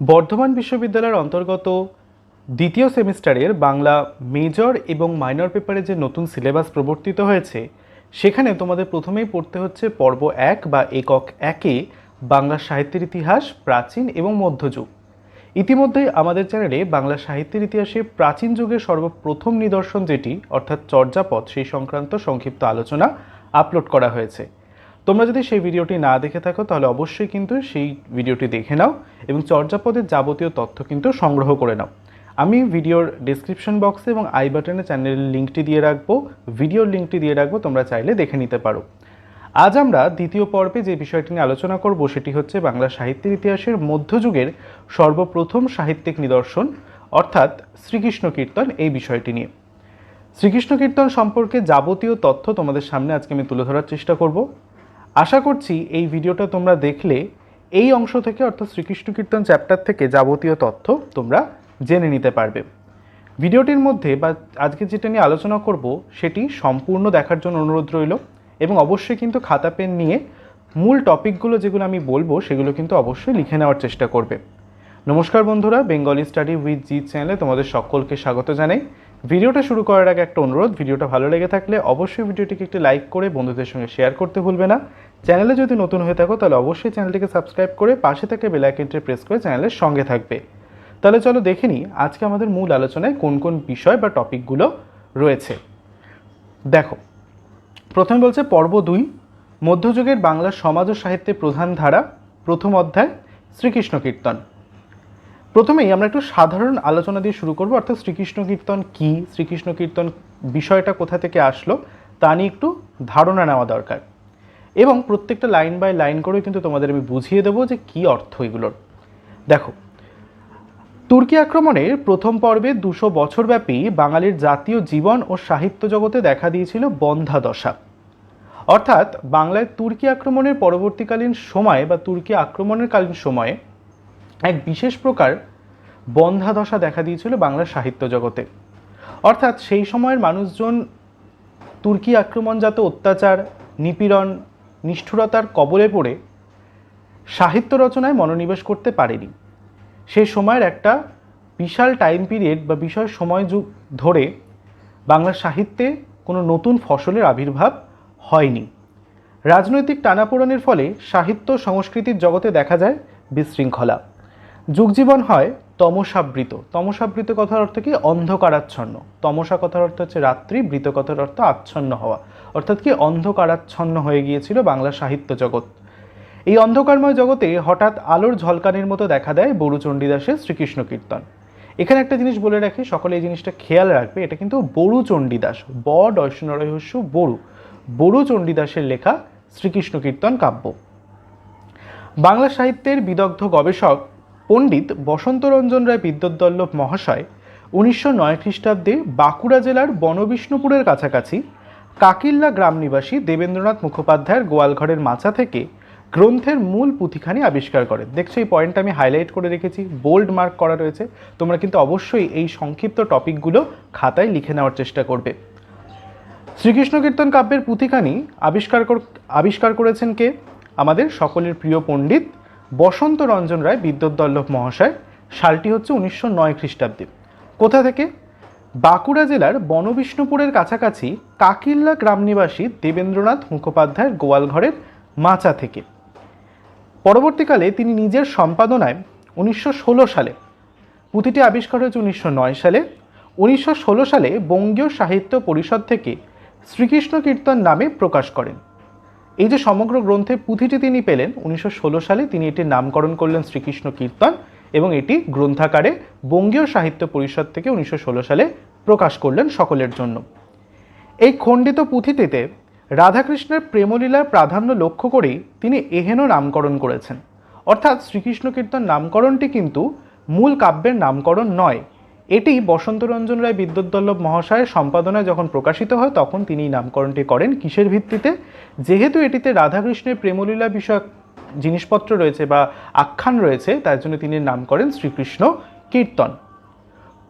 বর্ধমান বিশ্ববিদ্যালয়ের অন্তর্গত দ্বিতীয় সেমিস্টারের বাংলা মেজর এবং মাইনর পেপারে যে নতুন সিলেবাস প্রবর্তিত হয়েছে, সেখানে তোমাদের প্রথমেই পড়তে হচ্ছে পর্ব এক বা একক একে বাংলা সাহিত্যের ইতিহাস, প্রাচীন এবং মধ্যযুগ। ইতিমধ্যেই আমাদের চ্যানেলে বাংলা সাহিত্যের ইতিহাসে প্রাচীন যুগের সর্বপ্রথম নিদর্শন যেটি, অর্থাৎ চর্যাপদ, সেই সংক্রান্ত সংক্ষিপ্ত আলোচনা আপলোড করা হয়েছে। তোমরা যদি সেই ভিডিওটি না দেখে থাকো, তাহলে অবশ্যই কিন্তু সেই ভিডিওটি দেখে নাও এবং চর্যাপদের যাবতীয় তথ্য কিন্তু সংগ্রহ করে নাও। আমি ভিডিওর ডিসক্রিপশন বক্সে এবং আই বাটনে চ্যানেলের লিঙ্কটি দিয়ে রাখব। ভিডিওর লিঙ্কটি দিয়ে রাখব, তোমরা চাইলে দেখে নিতে পারো। আজ আমরা দ্বিতীয় পর্বে যে বিষয়টি নিয়ে আলোচনা করব, সেটি হচ্ছে বাংলা সাহিত্যের ইতিহাসের মধ্যযুগের সর্বপ্রথম সাহিত্যিক নিদর্শন, অর্থাৎ শ্রীকৃষ্ণ কীর্তন, এই বিষয়টি নিয়ে। শ্রীকৃষ্ণ কীর্তন সম্পর্কে যাবতীয় তথ্য তোমাদের সামনে আজকে আমি তুলে ধরার চেষ্টা করব। আশা করছি এই ভিডিওটা তোমরা দেখলে এই অংশ থেকে, অর্থাৎ শ্রীকৃষ্ণ কীর্তন চ্যাপ্টার থেকে যাবতীয় তথ্য তোমরা জেনে নিতে পারবে। ভিডিওটির মধ্যে বা আজকে যেটা নিয়ে আলোচনা করব, সেটি সম্পূর্ণ দেখার জন্য অনুরোধ রইল এবং অবশ্যই কিন্তু খাতা পেন নিয়ে মূল টপিকগুলো যেগুলো আমি বলব, সেগুলো কিন্তু অবশ্যই লিখে নেওয়ার চেষ্টা করবে। নমস্কার বন্ধুরা বেঙ্গলি স্টাডি উইথ জি চ্যানেলে তোমাদের সকলকে স্বাগত জানাই। ভিডিওটা শুরু করার আগে একটা অনুরোধ, ভিডিওটা ভালো লেগে থাকলে অবশ্যই ভিডিওটিকে একটি লাইক করে বন্ধুদের সঙ্গে শেয়ার করতে ভুলবে না। চ্যানেলে যদি নতুন হয়ে থাকো, তাহলে অবশ্যই চ্যানেলটিকে সাবস্ক্রাইব করে পাশে থেকে বেল আইকনটি প্রেস করে চ্যানেলের সঙ্গে থাকবে। তাহলে চলো দেখে নিই, আজকে আমাদের মূল আলোচনায় কোন কোন বিষয় বা টপিকগুলো রয়েছে। দেখো, প্রথমে বলছে পর্ব দুই, মধ্যযুগের বাংলা সমাজ ও সাহিত্যের প্রধান ধারা, প্রথম অধ্যায়, শ্রীকৃষ্ণ কীর্তন। প্রথমেই আমরা একটু সাধারণ আলোচনা দিয়ে শুরু করব, অর্থাৎ শ্রীকৃষ্ণ কীর্তন কী, শ্রীকৃষ্ণ কীর্তন বিষয়টা কোথা থেকে আসলো, তা নিয়ে একটু ধারণা নেওয়া দরকার। এবং প্রত্যেকটা লাইন বাই লাইন করে কিন্তু তোমাদের আমি বুঝিয়ে দেবো যে কী অর্থ এগুলোর। দেখো, তুর্কি আক্রমণের প্রথম পর্বে দুশো বছরব্যাপী বাঙালির জাতীয় জীবন ও সাহিত্য জগতে দেখা দিয়েছিল বন্ধা দশা অর্থাৎ বাংলায় তুর্কি আক্রমণের পরবর্তীকালীন সময় বা তুর্কি আক্রমণের কালীন সময়ে এক বিশেষ প্রকার বন্ধা দশা দেখা দিয়েছিল বাংলার সাহিত্য জগতে। অর্থাৎ সেই সময়ের মানুষজন তুর্কি আক্রমণজাত অত্যাচার, নিপীড়ন নিষ্ঠুরতার কবলে পড়ে সাহিত্য রচনায় মনোনিবেশ করতে পারেনি। সে সময়ের একটা বিশাল টাইম পিরিয়ড বা বিশাল সময় যুগ ধরে বাংলা সাহিত্যে কোনো নতুন ফসলের আবির্ভাব হয়নি। রাজনৈতিক টানাপোড়েনের ফলে সাহিত্য সংস্কৃতির জগতে দেখা যায় বিশৃঙ্খলা। যুগজীবন হয় তমসাবৃত। তমসাবৃত কথার অর্থ কি? অন্ধকারাচ্ছন্ন। তমসা কথার অর্থ হচ্ছে রাত্রি, বৃত কথার অর্থ আচ্ছন্ন হওয়া। অর্থাৎ কি অন্ধকারাচ্ছন্ন হয়ে গিয়েছিল বাংলা সাহিত্য জগৎ। এই অন্ধকারময় জগতে হঠাৎ আলোর ঝলকানির মতো দেখা দেয় বড়ু চণ্ডীদাসের শ্রীকৃষ্ণ কীর্তন। এখানে একটা জিনিস বলে রাখি, সকলে এই জিনিসটা খেয়াল রাখবে, এটা কিন্তু বড়ু চণ্ডীদাস ব দর্শনরহস্য বড়ু বড়ু চণ্ডীদাসের লেখা শ্রীকৃষ্ণ কীর্তন কাব্য। বাংলা সাহিত্যের বিদগ্ধ গবেষক পণ্ডিত বসন্তরঞ্জন রায় বিদ্যুৎদল্লভ মহাশয় উনিশশো নয় খ্রিস্টাব্দে বাঁকুড়া জেলার বনবিষ্ণুপুরের কাছাকাছি কাকিল্লা গ্রাম নিবাসী দেবেন্দ্রনাথ মুখোপাধ্যায়ের গোয়ালঘরের মাচা থেকে গ্রন্থের মূল পুঁথিখানি আবিষ্কার করেন। দেখছ, এই পয়েন্টটা আমি হাইলাইট করে রেখেছি বোল্ড মার্ক করা রয়েছে। তোমরা কিন্তু অবশ্যই এই সংক্ষিপ্ত টপিকগুলো খাতায় লিখে নেওয়ার চেষ্টা করবে। শ্রীকৃষ্ণ কীর্তন কাব্যের পুঁথিখানি আবিষ্কার কর- আবিষ্কার করেছেন কে? আমাদের সকলের প্রিয় পণ্ডিত বসন্ত রঞ্জন রায় বিদ্যুৎদল্লভ মহাশয়। সালটি হচ্ছে উনিশশো নয় খ্রিস্টাব্দে। কোথা থেকে? বাঁকুড়া জেলার বনবিষ্ণুপুরের কাছাকাছি কাকিল্লা গ্রাম নিবাসী দেবেন্দ্রনাথ মুখোপাধ্যায়ের গোয়ালঘরের মাচা থেকে। পরবর্তীকালে তিনি নিজের সম্পাদনায় উনিশশো ষোলো সালে, পুঁথিটি আবিষ্কার হয়েছে উনিশশো নয় সালে। উনিশশো ষোলো সালে বঙ্গীয় সাহিত্য পরিষদ থেকে শ্রীকৃষ্ণ কীর্তন নামে প্রকাশ করেন। এই যে সমগ্র গ্রন্থে পুঁথিটি তিনি পেলেন, উনিশশো ষোলো সালে তিনি এটির নামকরণ করলেন শ্রীকৃষ্ণ কীর্তন। এবং এটি গ্রন্থাকারে বঙ্গীয় সাহিত্য পরিষদ থেকে উনিশশো ষোলো সালে প্রকাশ করলেন সকলের জন্য। এই খণ্ডিত পুঁথিটিতে রাধাকৃষ্ণের প্রেমলীলার প্রাধান্য লক্ষ্য করেই তিনি এহেন নামকরণ করেছেন। অর্থাৎ শ্রীকৃষ্ণ কীর্তন নামকরণটি কিন্তু মূল কাব্যের নামকরণ নয়। এটি বসন্তরঞ্জন রায় বিদ্যুৎদল্লভ মহাশয়ের সম্পাদনায় যখন প্রকাশিত হয় তখন তিনি নামকরণটি করেন কিসের ভিত্তিতে? যেহেতু এটিতে রাধাকৃষ্ণের প্রেমলীলা বিষয়ক জিনিসপত্র রয়েছে বা আখ্যান রয়েছে, তার জন্য তিনি নাম করেন শ্রীকৃষ্ণ কীর্তন।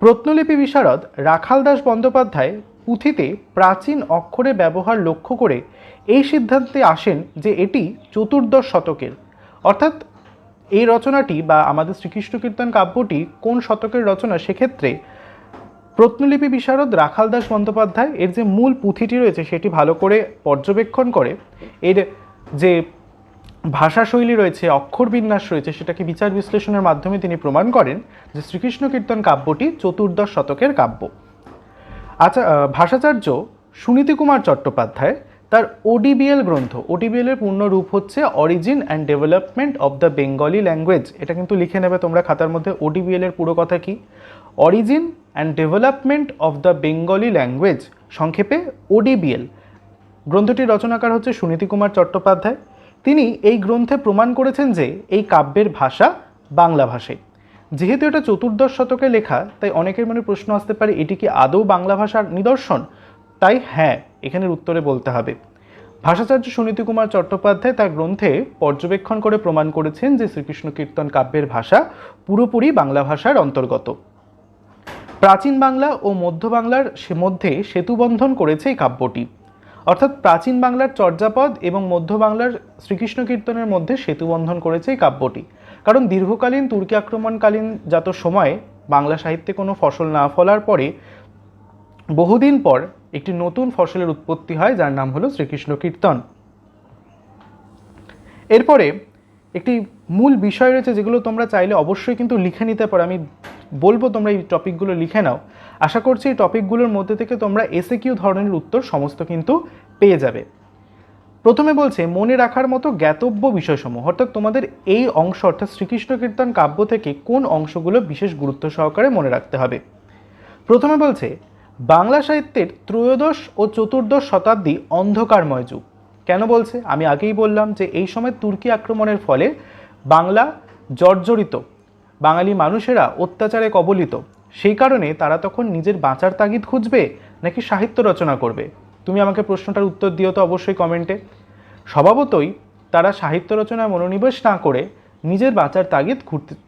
প্রত্নলিপি বিশারদ রাখাল দাস বন্দ্যোপাধ্যায় পুঁথিতে প্রাচীন অক্ষরে ব্যবহার লক্ষ্য করে এই সিদ্ধান্তে আসেন যে এটি চতুর্দশ শতকের। অর্থাৎ এই রচনাটি বা আমাদের শ্রীকৃষ্ণ কীর্তন কাব্যটি কোন শতকের রচনা, সেক্ষেত্রে প্রত্নলিপি বিশারদ রাখাল দাস বন্দ্যোপাধ্যায় এর যে মূল পুঁথিটি রয়েছে, সেটি ভালো করে পর্যবেক্ষণ করে। এর যে ভাষাশৈলী রয়েছে অক্ষর বিন্যাস রয়েছে, সেটাকে বিচার বিশ্লেষণের মাধ্যমে তিনি প্রমাণ করেন যে শ্রীকৃষ্ণ কীর্তন কাব্যটি চতুর্দশ শতকের কাব্য। আচ্ছা ভাষাচার্য সুনীতি কুমার চট্টোপাধ্যায় তার ওডিবিএল গ্রন্থ ওডিবিএল এর পূর্ণ রূপ হচ্ছে origin and development of the Bengali language এটা কিন্তু লিখে নেবে তোমরা খাতার মধ্যে ওডিবিএল এর পুরো কথা কি? Origin and development of the Bengali language সংক্ষেপে ওডিবিএল গ্রন্থটির রচনাকার হচ্ছে সুনীতি কুমার চট্টোপাধ্যায়। তিনি এই গ্রন্থে প্রমাণ করেছেন যে এই কাব্যের ভাষা বাংলা ভাষায় যেহেতু এটা চতুর্দশ শতকে লেখা, তাই অনেকের মনে প্রশ্ন আসতে পারে, এটি কি আদৌ বাংলা ভাষার নিদর্শন? তাই হ্যাঁ এখানের উত্তরে বলতে হবে। ভাষাচার্য সুনীতি কুমার চট্টোপাধ্যায় তার গ্রন্থে পর্যবেক্ষণ করে প্রমাণ করেছেন যে শ্রীকৃষ্ণ কীর্তন কাব্যের ভাষা পুরোপুরি বাংলা ভাষার অন্তর্গত। প্রাচীন বাংলা ও মধ্য বাংলার মধ্যে সেতুবন্ধন করেছে এই কাব্যটি। অর্থাৎ প্রাচীন বাংলার চর্যাপদ এবং মধ্য বাংলার শ্রীকৃষ্ণ কীর্তনের মধ্যে সেতুবন্ধন করেছে এই কাব্যটি। কারণ দীর্ঘকালীন তুর্কি আক্রমণকালীন যত সময়ে বাংলা সাহিত্যে কোনো ফসল না ফলার পরে, বহুদিন পর একটি নতুন ফসলের উৎপত্তি হয়, যার নাম হলো শ্রীকৃষ্ণ কীর্তন। এরপরে একটি মূল বিষয় রয়েছে যেগুলো তোমরা চাইলে অবশ্যই কিন্তু লিখে নিতে পারো। আমি বলব তোমরা এই টপিকগুলো লিখে নাও। আশা করছি এই টপিকগুলোর মধ্যে থেকে তোমরা এসে কিউ ধরনের উত্তর সমস্ত কিন্তু পেয়ে যাবে। প্রথমে বলছে, মনে রাখার মতো জ্ঞাতব্য বিষয়সমূহ, অর্থাৎ তোমাদের এই অংশ, অর্থাৎ শ্রীকৃষ্ণ কীর্তন কাব্য থেকে কোন অংশগুলো বিশেষ গুরুত্ব সহকারে মনে রাখতে হবে? প্রথমে বলছে, বাংলা সাহিত্যের ত্রয়োদশ ও চতুর্দশ শতাব্দী অন্ধকারময় যুগ। কেন বলছে? আমি আগেই বললাম যে এই সময় তুর্কি আক্রমণের ফলে বাংলা জর্জরিত। বাঙালি মানুষেরা অত্যাচারে কবলিত। সেই কারণে তারা তখন নিজের বাঁচার তাগিদ খুঁজবে নাকি সাহিত্য রচনা করবে? তুমি আমাকে প্রশ্নটার উত্তর দিও তো অবশ্যই কমেন্টে। স্বভাবতই তারা সাহিত্য রচনায় মনোনিবেশ না করে নিজের বাঁচার তাগিদ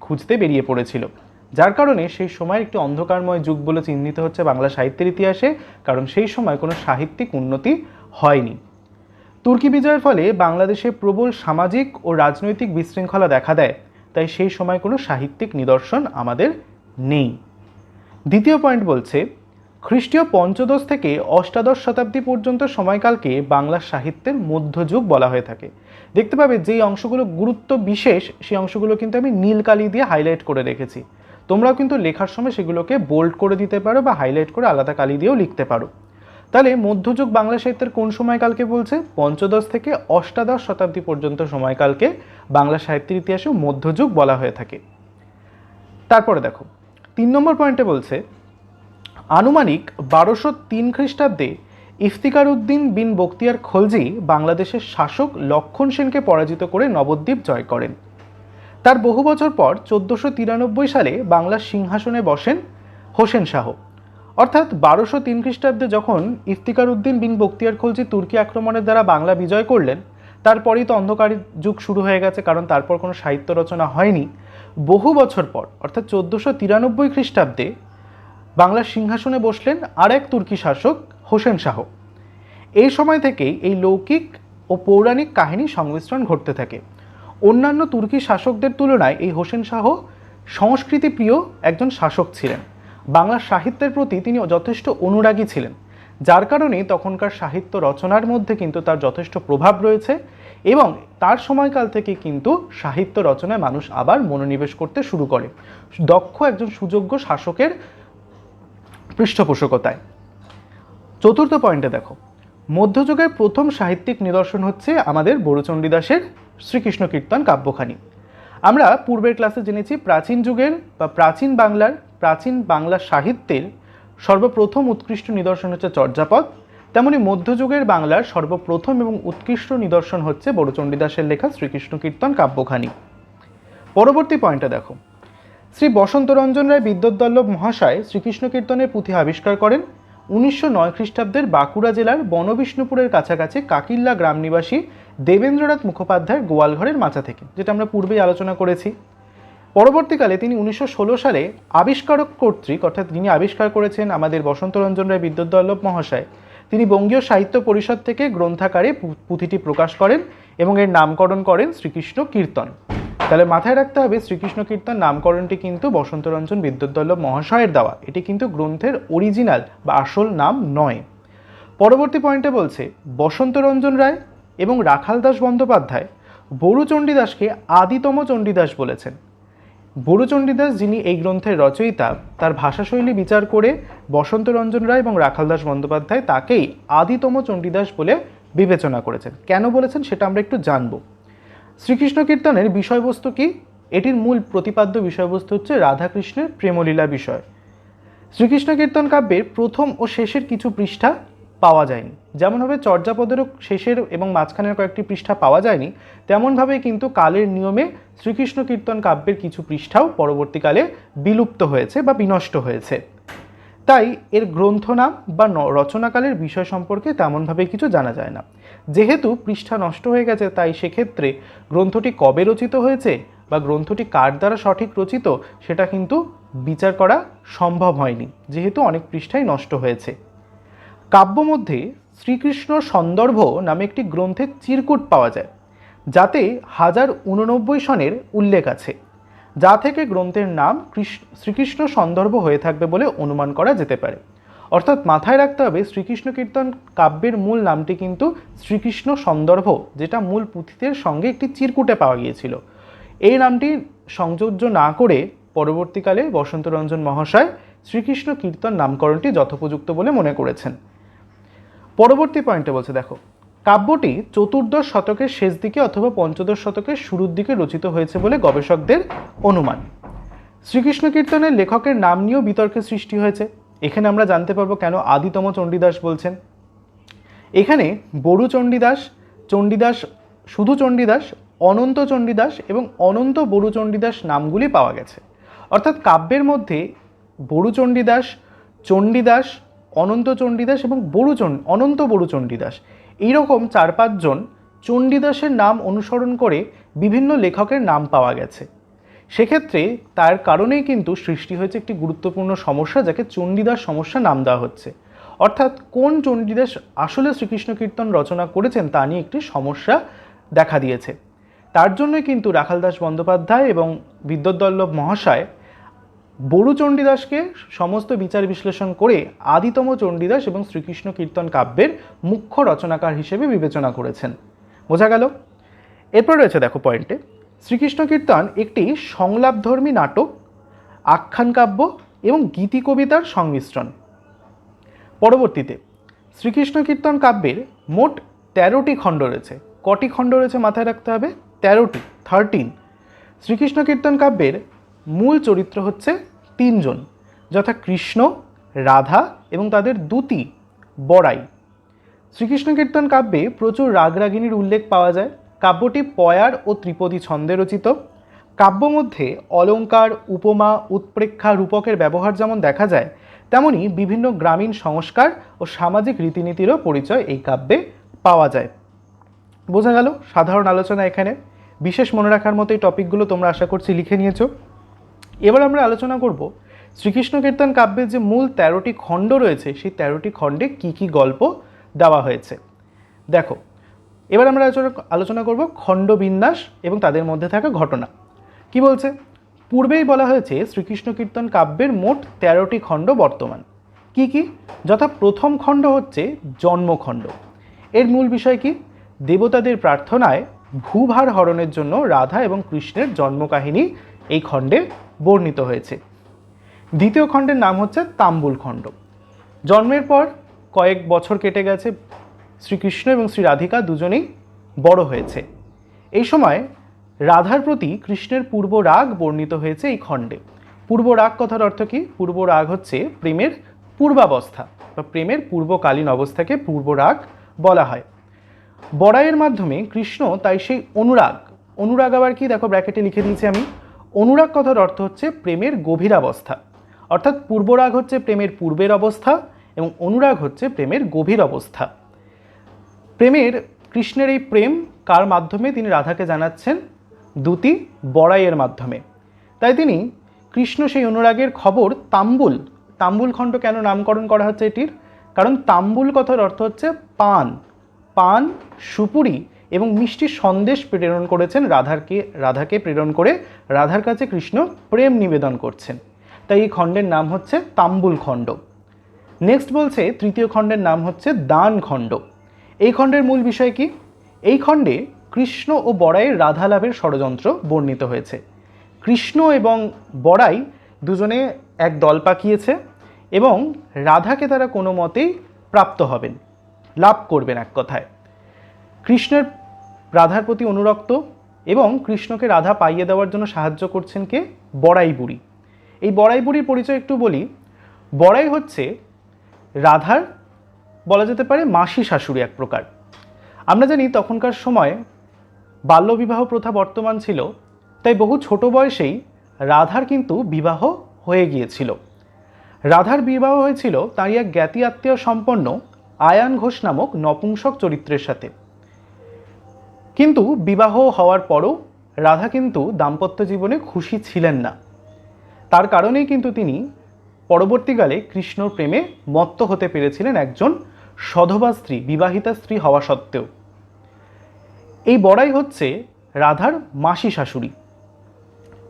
খুঁজতে- বেরিয়ে পড়েছিল। যার কারণে সেই সময় একটি অন্ধকারময় যুগ বলে চিহ্নিত হচ্ছে বাংলা সাহিত্যের ইতিহাসে, কারণ সেই সময় কোনো সাহিত্যিক উন্নতি হয়নি। তুর্কি বিজয়ের ফলে বাংলাদেশে প্রবল সামাজিক ও রাজনৈতিক বিশৃঙ্খলা দেখা দেয়, তাই সেই সময় কোনো সাহিত্যিক নিদর্শন আমাদের নেই। দ্বিতীয় পয়েন্ট বলছে, খ্রিস্টীয় পঞ্চদশ থেকে অষ্টাদশ শতাব্দী পর্যন্ত সময়কালকে বাংলা সাহিত্যের মধ্যযুগ বলা হয়ে থাকে। দেখতে পাবে যেই অংশগুলো গুরুত্ব বিশেষ, সেই অংশগুলো কিন্তু আমি নীল কালি দিয়ে হাইলাইট করে রেখেছি। তোমরাও কিন্তু লেখার সময় সেগুলোকে বোল্ড করে দিতে পারো বা হাইলাইট করে আলাদা কালি দিয়েও লিখতে পারো। তাহলে মধ্যযুগ বাংলা সাহিত্যের কোন সময়কালকে বলছে? পঞ্চদশ থেকে অষ্টাদশ শতাব্দী পর্যন্ত সময়কালকে বাংলা সাহিত্যের ইতিহাসে মধ্যযুগ বলা হয়ে থাকে। তারপরে দেখো তিন নম্বর পয়েন্টে বলছে, আনুমানিক বারোশো তিন খ্রিস্টাব্দে ইফতিকার উদ্দিন বিন বক্তিয়ার খলজি বাংলাদেশের শাসক লক্ষণ সেনকে পরাজিত করে নবদ্বীপ জয় করেন। তার বহু বছর পর চোদ্দোশো তিরানব্বই সালে বাংলার সিংহাসনে বসেন হোসেন শাহ। অর্থাৎ বারোশো তিন খ্রিস্টাব্দে যখন ইফতিকার উদ্দিন বিন বক্তিয়ার খলজি তুর্কি আক্রমণের দ্বারা বাংলা বিজয় করলেন, তারপরেই তো অন্ধকার যুগ শুরু হয়ে গেছে, কারণ তারপর কোনো সাহিত্য রচনা হয়নি। বহু বছর পর, অর্থাৎ চোদ্দোশো তিরানব্বই খ্রিস্টাব্দে, বাংলার সিংহাসনে বসলেন আর এক তুর্কি শাসক হোসেন শাহ। এই সময় থেকেই এই লৌকিক ও পৌরাণিক কাহিনী সংমিশ্রণ ঘটতে থাকে। অন্যান্য তুর্কি শাসকদের তুলনায় এই হোসেন শাহ সংস্কৃতি প্রিয় একজন শাসক ছিলেন। বাংলা সাহিত্যের প্রতি তিনি যথেষ্ট অনুরাগী ছিলেন, যার কারণে তখনকার সাহিত্য রচনার মধ্যে কিন্তু তার যথেষ্ট প্রভাব রয়েছে এবং তার সময়কাল থেকে কিন্তু সাহিত্য রচনায় মানুষ আবার মনোনিবেশ করতে শুরু করে। দক্ষ একজন সুযোগ্য শাসকের পৃষ্ঠপোষকতায়। চতুর্থ পয়েন্টে দেখো। মধ্যযুগের প্রথম সাহিত্যিক নিদর্শন হচ্ছে আমাদের বড়চণ্ডী দাসের শ্রীকৃষ্ণ কীর্তন কাব্যখানি। আমরা পূর্বের ক্লাসে জেনেছি প্রাচীন যুগের বা প্রাচীন বাংলার, প্রাচীন বাংলা সাহিত্যের সর্বপ্রথম উৎকৃষ্ট নিদর্শন হচ্ছে চর্যাপদ। তেমনি মধ্যযুগের বাংলার সর্বপ্রথম এবং উৎকৃষ্ট নিদর্শন হচ্ছে বড়চণ্ডী দাসের লেখা শ্রীকৃষ্ণ কীর্তন কাব্যখানি। পরবর্তী পয়েন্টে দেখো। শ্রী বসন্তরঞ্জন রায় বিদ্যুৎদল্লভ মহাশয় শ্রীকৃষ্ণ কীর্তনের পুঁথি আবিষ্কার করেন। উনিশশো নয় খ্রিস্টাব্দের বাঁকুড়া জেলার বনবিষ্ণুপুরের কাছাকাছি কাকিল্লা গ্রাম নিবাসী দেবেন্দ্রনাথ মুখোপাধ্যায়ের গোয়ালঘরের মাচা থেকে, যেটা আমরা পূর্বেই আলোচনা করেছি। পরবর্তীকালে তিনি উনিশশো ষোলো সালে আবিষ্কারক কর্তৃক, অর্থাৎ যিনি আবিষ্কার করেছেন আমাদের বসন্তরঞ্জন রায় বিদ্যুৎদল্লভ মহাশয় তিনি বঙ্গীয় সাহিত্য পরিষদ থেকে গ্রন্থাকারে পুঁথিটি প্রকাশ করেন এবং এর নামকরণ করেন শ্রীকৃষ্ণ কীর্তন। তাহলে মাথায় রাখতে হবে, শ্রীকৃষ্ণ কীর্তন নামকরণটি কিন্তু বসন্তরঞ্জন বিদ্যুৎদল্লভ মহাশয়ের দেওয়া। এটি কিন্তু গ্রন্থের অরিজিনাল বা আসল নাম নয়। পরবর্তী পয়েন্টে বলছে, বসন্তরঞ্জন রায় এবং রাখাল দাস বন্দ্যোপাধ্যায় বড়ু চণ্ডীদাসকে আদিতম চণ্ডীদাস বলেছেন। বড়ু চণ্ডীদাস যিনি এই গ্রন্থের রচয়িতা, তার ভাষাশৈলী বিচার করে বসন্তরঞ্জন রায় এবং রাখাল দাস বন্দ্যোপাধ্যায় তাকেই আদিতম চণ্ডীদাস বলে বিবেচনা করেছেন। কেন বলেছেন সেটা আমরা একটু জানব। শ্রীকৃষ্ণ কীর্তনের বিষয়বস্তু কি? এটির মূল প্রতিপাদ্য বিষয়বস্তু হচ্ছে রাধাকৃষ্ণের প্রেমলীলা বিষয়। শ্রীকৃষ্ণ কীর্তন কাব্যের প্রথম ও শেষের কিছু পৃষ্ঠা পাওয়া যায়নি। যেমনভাবে চর্যাপদেরও শেষের এবং মাঝখানের কয়েকটি পৃষ্ঠা পাওয়া যায়নি তেমনভাবে কিন্তু কালের নিয়মে শ্রীকৃষ্ণ কীর্তন কাব্যের কিছু পৃষ্ঠাও পরবর্তীকালে বিলুপ্ত হয়েছে বা বিনষ্ট হয়েছে। তাই এর গ্রন্থ নাম বা রচনাকালের বিষয় সম্পর্কে তেমনভাবে কিছু জানা যায় না। যেহেতু পৃষ্ঠা নষ্ট হয়ে গেছে, তাই সেক্ষেত্রে গ্রন্থটি কবে রচিত হয়েছে বা গ্রন্থটি কার দ্বারা সঠিক রচিত, সেটা কিন্তু বিচার করা সম্ভব হয়নি। যেহেতু অনেক পৃষ্ঠাই নষ্ট হয়েছে। কাব্য মধ্যে শ্রীকৃষ্ণ সন্দর্ভ নামে একটি গ্রন্থের চিরকুট পাওয়া যায়, যাতে হাজার উননব্বই সনের উল্লেখ আছে, যা থেকে গ্রন্থের নাম কৃষ্ণ শ্রীকৃষ্ণ সন্দর্ভ হয়ে থাকবে বলে অনুমান করা যেতে পারে। অর্থাৎ মাথায় রাখতে হবে, শ্রীকৃষ্ণ কীর্তন কাব্যের মূল নামটি কিন্তু শ্রীকৃষ্ণ সন্দর্ভ, যেটা মূল পুঁথিদের সঙ্গে একটি চিরকুটে পাওয়া গিয়েছিল। এই নামটি সংযোজ্য না করে পরবর্তীকালে বসন্তরঞ্জন মহাশয় শ্রীকৃষ্ণ কীর্তন নামকরণটি যথোপযুক্ত বলে মনে করেছেন। পরবর্তী পয়েন্টে বলছে, দেখো, কাব্যটি চতুর্দশ শতকের শেষ দিকে অথবা পঞ্চদশ শতকের শুরুর দিকে রচিত হয়েছে বলে গবেষকদের অনুমান। শ্রীকৃষ্ণ কীর্তনের লেখকের নাম নিয়েও বিতর্কের সৃষ্টি হয়েছে। এখানে আমরা জানতে পারব কেন আদিতম চণ্ডীদাস বলছেন। এখানে বড়ু চণ্ডীদাস চণ্ডীদাস, শুধু চণ্ডীদাস, অনন্ত চণ্ডীদাস এবং অনন্ত বড়ু চণ্ডীদাস নামগুলি পাওয়া গেছে। অর্থাৎ কাব্যের মধ্যে বড়ু চণ্ডীদাস চণ্ডীদাস অনন্ত চণ্ডীদাস এবং বড়ু চণ্ড অনন্ত বড়ু চণ্ডীদাস। এইরকম চার পাঁচজন চণ্ডীদাসের নাম অনুসরণ করে বিভিন্ন লেখকের নাম পাওয়া গেছে। সেক্ষেত্রে তার কারণেই কিন্তু সৃষ্টি হয়েছে একটি গুরুত্বপূর্ণ সমস্যা, যাকে চণ্ডীদাস সমস্যা নাম দেওয়া হচ্ছে। অর্থাৎ কোন চণ্ডীদাস আসলে শ্রীকৃষ্ণ কীর্তন রচনা করেছেন তা নিয়ে একটি সমস্যা দেখা দিয়েছে। তার জন্যই কিন্তু রাখালদাস বন্দ্যোপাধ্যায় এবং বিদ্যুৎদল্লভ মহাশয় বড়ু চণ্ডীদাসকে সমস্ত বিচার বিশ্লেষণ করে আদিতম চণ্ডীদাস এবং শ্রীকৃষ্ণ কীর্তন কাব্যের মুখ্য রচনাকার হিসেবে বিবেচনা করেছেন। বোঝা গেল? এরপর রয়েছে দেখো পয়েন্টে। শ্রীকৃষ্ণ কীর্তন একটি সংলাপধর্মী নাটক, আখ্যান কাব্য এবং গীতি কবিতার সংমিশ্রণ। পরবর্তীতে শ্রীকৃষ্ণ কীর্তন কাব্যের মোট তেরোটি খণ্ড রয়েছে। কটি খণ্ড রয়েছে মাথায় রাখতে হবে? তেরোটি থার্টিন শ্রীকৃষ্ণ কীর্তন কাব্যের মূল চরিত্র হচ্ছে তিনজন, যথা কৃষ্ণ, রাধা এবং তাদের দুতি, বড়াই। শ্রীকৃষ্ণ কীর্তন কাব্যে প্রচুর রাগরাগিনীর উল্লেখ পাওয়া যায়। কাব্যটি পয়ার ও ত্রিপদী ছন্দে রচিত। কাব্য মধ্যে অলঙ্কার, উপমা, উৎপ্রেক্ষা রূপকের ব্যবহার যেমন দেখা যায়, তেমনি বিভিন্ন গ্রামীণ সংস্কার ও সামাজিক রীতিনীতিরও পরিচয় এই কাব্যে পাওয়া যায়। বোঝা গেল, সাধারণ আলোচনা এখানে। বিশেষ মনে রাখার মতো এই টপিকগুলো তোমরা আশা করছি লিখে নিয়েছো। এবার আমরা আলোচনা করব শ্রীকৃষ্ণ কীর্তন কাব্যের যে মূল তেরোটি খণ্ড রয়েছে, সেই তেরোটি খণ্ডে কি কি গল্প দেওয়া হয়েছে। দেখো, এবার আমরা আলোচনা আলোচনা করব খণ্ডবিন্যাস এবং তাদের মধ্যে থাকা ঘটনা। কি বলছে? পূর্বেই বলা হয়েছে শ্রীকৃষ্ণ কীর্তন কাব্যের মোট তেরোটি খণ্ড বর্তমান। কি কি? যথা প্রথম খণ্ড হচ্ছে জন্মখণ্ড। এর মূল বিষয় কি? দেবতাদের প্রার্থনায় ভূভার হরণের জন্য রাধা এবং কৃষ্ণের জন্মকাহিনী এই খণ্ডে বর্ণিত হয়েছে। দ্বিতীয় খণ্ডের নাম হচ্ছে তাম্বুল খণ্ড। জন্মের পর কয়েক বছর কেটে গেছে, শ্রীকৃষ্ণ এবং শ্রী রাধিকা দুজনেই বড় হয়েছে। এই সময় রাধার প্রতি কৃষ্ণের পূর্ব রাগ বর্ণিত হয়েছে এই খণ্ডে। পূর্ব রাগ কথার অর্থ কি? পূর্ব রাগ হচ্ছে প্রেমের পূর্বাবস্থা বা প্রেমের পূর্বকালীন অবস্থাকে পূর্ব রাগ বলা হয়। বড়াইয়ের মাধ্যমে কৃষ্ণ তাই সেই অনুরাগ। অনুরাগ আবার কি? দেখো ব্র্যাকেটে লিখে দিয়েছি আমি। অনুরাগ কথার অর্থ হচ্ছে প্রেমের গভীর অবস্থা। অর্থাৎ পূর্বরাগ হচ্ছে প্রেমের পূর্বের অবস্থা এবং অনুরাগ হচ্ছে প্রেমের গভীর অবস্থা। প্রেমের, কৃষ্ণের এই প্রেম কার মাধ্যমে? তিনি রাধাকে জানাচ্ছেন দুতি বড়াইয়ের মাধ্যমে। তাই তিনি কৃষ্ণ সেই অনুরাগের খবর তাম্বুল তাম্বুল খণ্ড কেন নামকরণ করা হচ্ছে এটির? কারণ তাম্বুল কথার অর্থ হচ্ছে পান। পান সুপুরি এবং মিষ্টি সন্দেশ প্রেরণ করেছেন রাধারকে, রাধাকে প্রেরণ করে রাধার কাছে কৃষ্ণ প্রেম নিবেদন করছেন। তাই এই খণ্ডের নাম হচ্ছে তাম্বুল খণ্ড। নেক্সট বলছে, তৃতীয় খণ্ডের নাম হচ্ছে দান খণ্ড। এই খণ্ডের মূল বিষয় কি? এই খণ্ডে কৃষ্ণ ও বড়াইয়ের রাধা লাভের ষড়যন্ত্র বর্ণিত হয়েছে। কৃষ্ণ এবং বড়াই দুজনে এক দল পাকিয়েছে এবং রাধাকে তারা কোনো মতেই প্রাপ্ত হবেন, লাভ করবেন এক কথায়। কৃষ্ণের রাধার প্রতি অনুরক্ত এবং কৃষ্ণকে রাধা পাইয়ে দেওয়ার জন্য সাহায্য করছেন কে? বড়াই বুড়ি। এই বড়াই বুড়ির পরিচয় একটু বলি। বড়াই হচ্ছে রাধার বলা যেতে পারে মাসি শাশুড়ি এক প্রকার। আমরা জানি তখনকার সময় বাল্যবিবাহ প্রথা বর্তমান ছিল, তাই বহু ছোট বয়সেই রাধার কিন্তু বিবাহ হয়ে গিয়েছিল। রাধার বিবাহ হয়েছিল তাঁরই এক জ্ঞাতি আত্মীয় সম্পন্ন আয়ান ঘোষ নামক নপুংসক চরিত্রের সাথে। কিন্তু বিবাহ হওয়ার পরও রাধা কিন্তু দাম্পত্য জীবনে খুশি ছিলেন না। তার কারণেই কিন্তু তিনি পরবর্তীকালে কৃষ্ণর প্রেমে মত্ত হতে পেরেছিলেন একজন সধবা স্ত্রী, বিবাহিতা স্ত্রী হওয়া সত্ত্বেও। এই বড়াই হচ্ছে রাধার মাসি শাশুড়ি।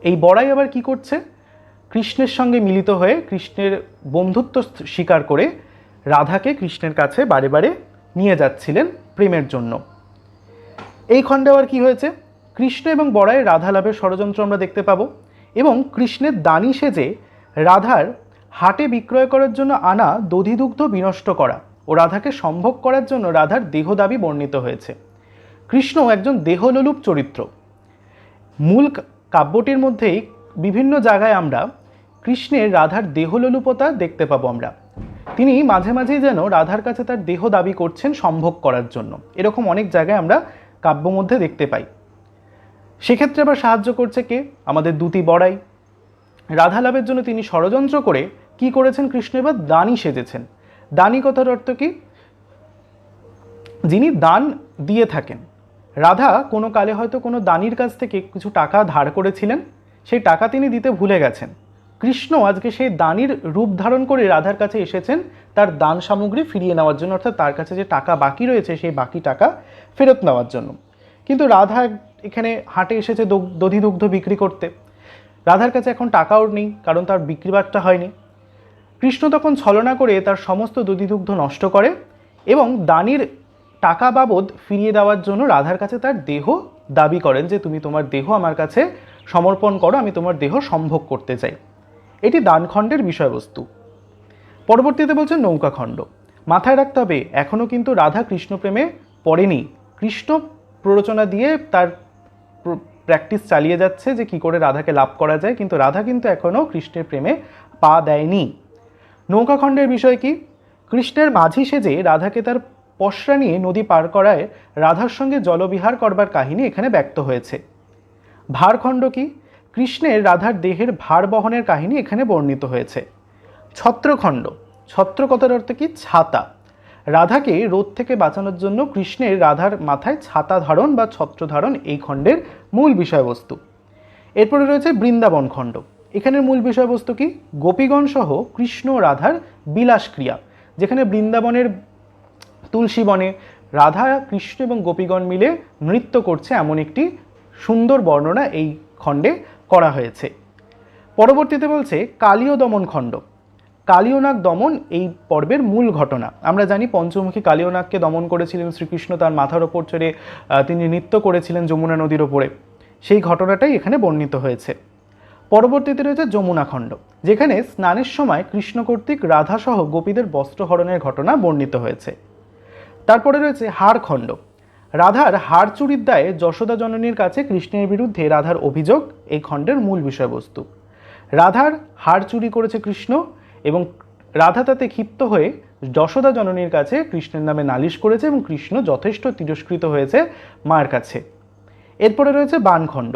এই বড়াই আবার কি করছে? কৃষ্ণের সঙ্গে মিলিত হয়ে কৃষ্ণের বন্ধুত্ব স্বীকার করে রাধাকে কৃষ্ণের কাছে বারে বারে নিয়ে যাচ্ছিলেন প্রেমের জন্য। এই খণ্ডে আবার কি হয়েছে? কৃষ্ণ এবং বড়াইয়ের রাধা লাভের ষড়যন্ত্র আমরা দেখতে পাবো এবং কৃষ্ণের দানি সেজে রাধার হাটে বিক্রয় করার জন্য আনা দধিদুগ্ধ বিনষ্ট করা ও রাধাকে সম্ভব করার জন্য রাধার দেহ দাবি বর্ণিত হয়েছে। কৃষ্ণ একজন দেহলোলুপ চরিত্র। মূল কাব্যটির মধ্যেই বিভিন্ন জায়গায় আমরা কৃষ্ণের রাধার দেহলোলুপতা দেখতে পাবো আমরা। তিনি মাঝে মাঝেই যেন রাধার কাছে তার দেহ দাবি করছেন সম্ভোগ করার জন্য। এরকম অনেক জায়গায় আমরা কাব্য মধ্যে দেখতে পাই। সেক্ষেত্রে আবার সাহায্য করছে কে? আমাদের দুটি বড়াই। রাধা লাভের জন্য তিনি ষড়যন্ত্র করে কি করেছেন কৃষ্ণ? এবার দানি সেজেছেন। দানি কথার অর্থ কি? যিনি দান দিয়ে থাকেন। রাধা কোনো কালে হয়তো কোনো দানির কাছ থেকে কিছু টাকা ধার করেছিলেন। সেই টাকা তিনি দিতে ভুলে গেছেন। কৃষ্ণ আজকে সেই দানির রূপ ধারণ করে রাধার কাছে এসেছেন, তার দান সামগ্রী ফিরিয়ে নেওয়ার জন্য, অর্থাৎ তার কাছে যে টাকা বাকি রয়েছে, সেই বাকি টাকা ফেরত নেওয়ার জন্য। কিন্তু রাধা এখানে হাটে এসেছে দগ- দধিদুগ্ধ বিক্রি করতে। রাধার কাছে এখন টাকাও নেই, কারণ তার বিক্রি বাট্টা হয়নি। কৃষ্ণ তখন ছলনা করে তার সমস্ত দধিদুগ্ধ নষ্ট করে এবং দানির টাকা বাবদ ফিরিয়ে দেওয়ার জন্য রাধার কাছে তার দেহ দাবি করেন যে, তুমি তোমার দেহ আমার কাছে সমর্পণ করো, আমি তোমার দেহ সম্ভোগ করতে চাই। এটি দানখণ্ডের বিষয়বস্তু। পরবর্তীতে বলছেন নৌকাখণ্ড। মাথায় রাখতে হবে এখনও কিন্তু রাধা কৃষ্ণ প্রেমে পড়েনি। কৃষ্ণ প্ররোচনা দিয়ে তার প্র্যাকটিস চালিয়ে যাচ্ছে যে কি করে রাধাকে লাভ করা যায়, কিন্তু রাধা কিন্তু এখনও কৃষ্ণের প্রেমে পা দেয়নি। নৌকাখণ্ডের বিষয় কি? কৃষ্ণের মাঝি সেজে রাধাকে তার পশরা নিয়ে নদী পার করায় রাধার সঙ্গে জলবিহার করবার কাহিনী এখানে ব্যক্ত হয়েছে। ভারখণ্ড কি? কৃষ্ণের রাধার দেহের ভার বহনের কাহিনী এখানে বর্ণিত হয়েছে। ছত্রখণ্ড। ছত্র কথার অর্থ কি? ছাতা। রাধাকে রোদ থেকে বাঁচানোর জন্য কৃষ্ণের রাধার মাথায় ছাতা ধারণ বা ছত্র ধারণ এই খণ্ডের মূল বিষয়বস্তু। এরপরে রয়েছে বৃন্দাবন খণ্ড। এখানের মূল বিষয়বস্তু কি? গোপীগণ সহ কৃষ্ণ রাধার বিলাস ক্রিয়া যেখানে বৃন্দাবনের তুলসী বনে রাধা, কৃষ্ণ এবং গোপীগণ মিলে নৃত্য করছে এমন একটি সুন্দর বর্ণনা এই খণ্ডে করা হয়েছে। পরবর্তীতে বলছে কালীয় দমন খণ্ড। কালীয়নাগ দমন এই পর্বের মূল ঘটনা। আমরা জানি পঞ্চমুখী কালীয়নাগকে দমন করেছিলেন শ্রীকৃষ্ণ, তার মাথার ওপর চড়ে তিনি নৃত্য করেছিলেন যমুনা নদীর ওপরে। সেই ঘটনাটাই এখানে বর্ণিত হয়েছে। পরবর্তীতে রয়েছে যমুনা খণ্ড, যেখানে স্নানের সময় কৃষ্ণ কর্তৃক রাধাসহ গোপীদের বস্ত্রহরণের ঘটনা বর্ণিত হয়েছে। তারপরে রয়েছে হাড় খণ্ড রাধার হার চুরির দায়ে যশোদা জননীর কাছে কৃষ্ণের বিরুদ্ধে রাধার অভিযোগ, এই খণ্ডের মূল বিষয়বস্তু। রাধার হার চুরি করেছে কৃষ্ণ এবং রাধা তাতে ক্ষিপ্ত হয়ে যশোদা জননীর কাছে কৃষ্ণের নামে নালিশ করেছে এবং কৃষ্ণ যথেষ্ট তিরস্কৃত হয়েছে মায়ের কাছে। এরপরে রয়েছে বানখণ্ড।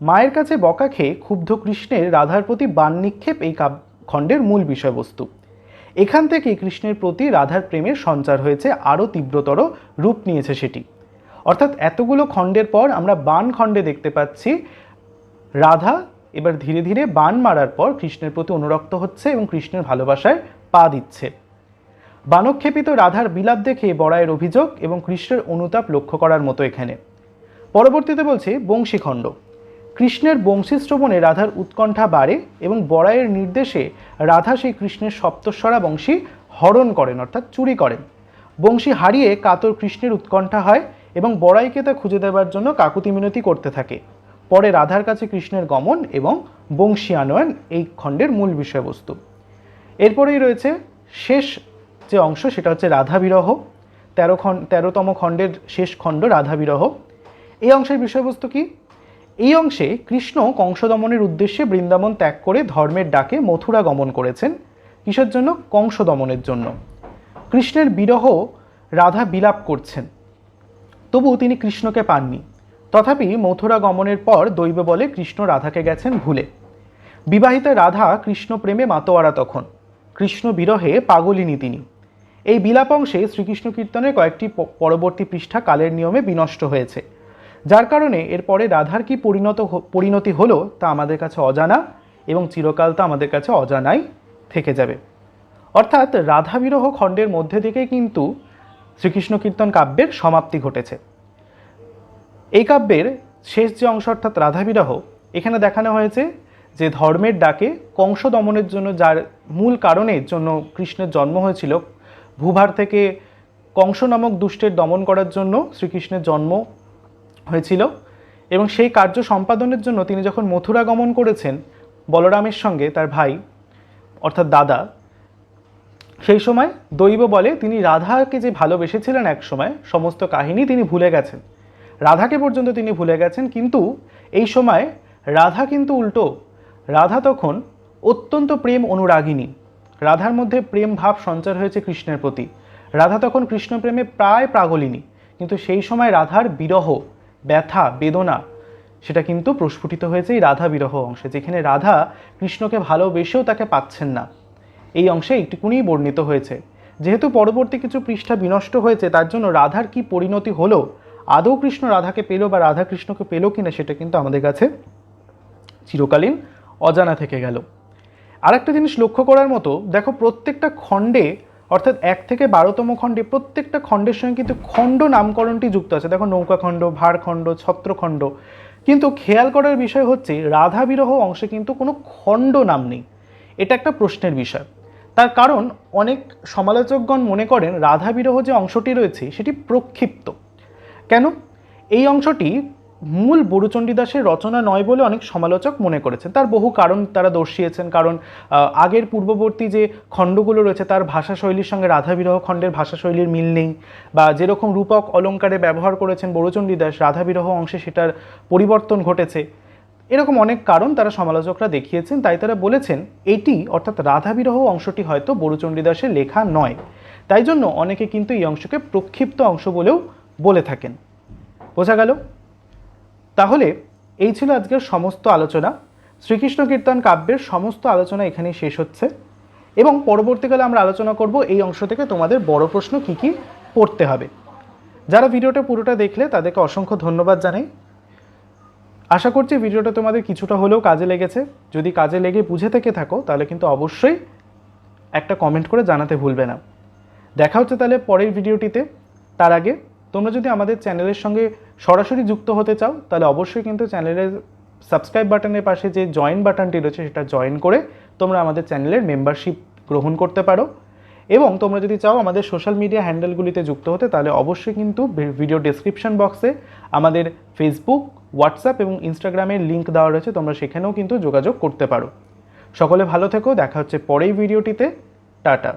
মায়ের কাছে বকা খেয়ে ক্ষুব্ধ কৃষ্ণের রাধার প্রতি বান নিক্ষেপ এই খণ্ডের মূল বিষয়বস্তু। এখান থেকে কৃষ্ণের প্রতি রাধার প্রেমের সঞ্চার হয়েছে আরও তীব্রতর রূপ নিয়েছে সেটি। অর্থাৎ এতগুলো খণ্ডের পর আমরা বান খণ্ডে দেখতে পাচ্ছি, রাধা এবার ধীরে ধীরে বান মারার পর কৃষ্ণের প্রতি অনুরক্ত হচ্ছে এবং কৃষ্ণের ভালোবাসায় পা দিচ্ছে। বানক্ষেপিত রাধার বিলাপ দেখে বড়াইয়ের অভিযোগ এবং কৃষ্ণের অনুতাপ লক্ষ্য করার মতো এখানে। পরবর্তীতে বলছে বংশীখণ্ড। কৃষ্ণের বংশী শ্রবণে রাধার উৎকণ্ঠা বাড়ে এবং বড়াইয়ের নির্দেশে রাধা সেই কৃষ্ণের সপ্তস্বরা বংশী হরণ করেন, অর্থাৎ চুরি করেন। বংশী হারিয়ে কাতর কৃষ্ণের উৎকণ্ঠা হয় এবং বড়াইকে তা খুঁজে দেওয়ার জন্য কাকুতি মিনতি করতে থাকে। পরে রাধার কাছে কৃষ্ণের গমন এবং বংশী আনয়ন এই খণ্ডের মূল বিষয়বস্তু। এরপরেই রয়েছে শেষ যে অংশ, সেটা হচ্ছে রাধা বিরহ। তেরো খণ্ড তেরোতম খণ্ডের শেষ খণ্ড রাধা বিরহ। এই অংশের বিষয়বস্তু কি? এই অংশে কৃষ্ণ কংস দমনের উদ্দেশ্যে বৃন্দাবন ত্যাগ করে ধর্মের ডাকে মথুরা গমন করেছেন। কিসের জন্য? কংস দমনের জন্য। কৃষ্ণের বিরহ রাধা বিলাপ করছেন। তবু তিনি কৃষ্ণকে পাননি। তথাপি মথুরা গমনের পর দৈব বলে কৃষ্ণ রাধাকে গেছেন ভুলে। বিবাহিতা রাধা কৃষ্ণ প্রেমে মাতোয়ারা তখন। কৃষ্ণ বিরহে পাগলিনী তিনি। এই বিলাপ অংশে শ্রীকৃষ্ণ কীর্তনের কয়েকটি পরবর্তী পৃষ্ঠা কালের নিয়মে বিনষ্ট হয়েছে। যার কারণে এরপরে রাধার কি পরিণত পরিণতি হলো তা আমাদের কাছে অজানা এবং চিরকাল তা আমাদের কাছে অজানাই থেকে যাবে। অর্থাৎ রাধা বিরহ খণ্ডের মধ্যে থেকেই কিন্তু শ্রীকৃষ্ণ কীর্তন কাব্যের সমাপ্তি ঘটেছে। এই কাব্যের শেষ যে অংশ অর্থাৎ রাধাবিরহ, এখানে দেখানো হয়েছে যে ধর্মের ডাকে কংস দমনের জন্য যার মূল কারণের জন্য কৃষ্ণের জন্ম হয়েছিল, ভূভার থেকে কংস নামক দুষ্টের দমন করার জন্য শ্রীকৃষ্ণের জন্ম হয়েছিল এবং সেই কার্য সম্পাদনের জন্য তিনি যখন মথুরা গমন করেছেন, বলরামের সঙ্গে তার ভাই, অর্থাৎ দাদা সেই সময় দৈব বলে তিনি রাধাকে যে ভালোবেসেছিলেন এক সময়, সমস্ত কাহিনী তিনি ভুলে গেছেন। রাধাকে পর্যন্ত তিনি ভুলে গেছেন, কিন্তু এই সময় রাধা কিন্তু উল্টো। রাধা তখন অত্যন্ত প্রেম অনুরাগিনী। রাধার মধ্যে প্রেম ভাব সঞ্চার হয়েছে কৃষ্ণের প্রতি। রাধা তখন কৃষ্ণপ্রেমে প্রায় প্রাগলিনী কিন্তু সেই সময় রাধার বিরহ, ব্যথা, বেদনা, সেটা কিন্তু প্রস্ফুটিত হয়েছে এই রাধা বিরহ অংশে, যেখানে রাধা কৃষ্ণকে ভালোবেসেও তাকে পাচ্ছেন না। এই অংশে একটুকুনি বর্ণিত হয়েছে। যেহেতু পরবর্তী কিছু পৃষ্ঠা বিনষ্ট হয়েছে, তার জন্য রাধার কি পরিণতি হলো? আদৌ কৃষ্ণ রাধাকে পেল বা রাধা কৃষ্ণকে পেল কিনা সেটা কিন্তু আমাদের কাছে চিরকালীন অজানা থেকে গেল। আরেকটা জিনিস লক্ষ্য করার মতো, দেখো প্রত্যেকটা খণ্ডে, অর্থাৎ এক থেকে বারোতম খণ্ডে প্রত্যেকটা খণ্ডের সঙ্গে কিন্তু খণ্ড নামকরণটি যুক্ত আছে। দেখো নৌকাখণ্ড ভারখণ্ড ছত্রখণ্ড কিন্তু খেয়াল করার বিষয় হচ্ছে, রাধা বিরহ অংশে কিন্তু কোনো খণ্ড নাম নেই। এটা একটা প্রশ্নের বিষয়। তার কারণ অনেক সমালোচকগণ মনে করেন রাধা বিরহ যে অংশটি রয়েছে সেটি প্রক্ষিপ্ত। কেন? এই অংশটি মূল বড়ুচণ্ডীদাসের রচনা নয় বলে অনেক সমালোচক মনে করেছেন। তার বহু কারণ তারা দর্শিয়েছেন। কারণ আগের পূর্ববর্তী যে খণ্ডগুলো রয়েছে, তার ভাষাশৈলীর সঙ্গে রাধাবিরহ খণ্ডের ভাষাশৈলীর মিল নেই বা যেরকম রূপক অলঙ্কারে ব্যবহার করেছেন বড়ুচণ্ডীদাস রাধাবিরহ অংশে সেটার পরিবর্তন ঘটেছে। এরকম অনেক কারণ তারা সমালোচকরা দেখিয়েছেন, তাই তারা বলেছেন এটি অর্থাৎ রাধাবিরহ অংশটি হয়তো বড়ুচণ্ডীদাসের লেখা নয়। তাই জন্য অনেকে কিন্তু এই অংশকে প্রক্ষিপ্ত অংশ বলেও বলে থাকেন। বোঝা গেল? তাহলে এই ছিল আজকের সমস্ত আলোচনা। শ্রীকৃষ্ণ কীর্তন কাব্যের সমস্ত আলোচনা এখানেই শেষ হচ্ছে। এবং পরবর্তীকালে আমরা আলোচনা করব এই অংশ থেকে তোমাদের বড় প্রশ্ন কি কি পড়তে হবে। যারা ভিডিওটা পুরোটা দেখলে তাদেরকে অসংখ্য ধন্যবাদ জানাই। আশা করছি ভিডিওটা তোমাদের কিছুটা হলেও কাজে লেগেছে। যদি কাজে লেগে বুঝে থেকে থাকো, তাহলে কিন্তু অবশ্যই একটা কমেন্ট করে জানাতে ভুলবে না। দেখা হচ্ছে তাহলে পরের ভিডিওটিতে। তার আগে, তোমরা যদি আমাদের চ্যানেলের সঙ্গে সরাসরি যুক্ত হতে চাও, তাহলে অবশ্যই কিন্তু চ্যানেলের সাবস্ক্রাইব বাটনের পাশে যে জয়েন বাটনটি রয়েছে, সেটা জয়েন করে তোমরা আমাদের চ্যানেলের মেম্বারশিপ গ্রহণ করতে পারো। এবং তোমরা যদি চাও আমাদের সোশ্যাল মিডিয়া হ্যান্ডেলগুলিতে যুক্ত হতে, তাহলে অবশ্যই কিন্তু ভিডিও ডেসক্রিপশন বক্সে আমাদের ফেসবুক হোয়াটসঅ্যাপ এবং ইনস্টাগ্রামের লিঙ্ক দেওয়া রয়েছে, তোমরা সেখানেও কিন্তু যোগাযোগ করতে পারো। সকলে ভালো থেকো, দেখা হচ্ছে পরেই ভিডিওটিতে টাটা।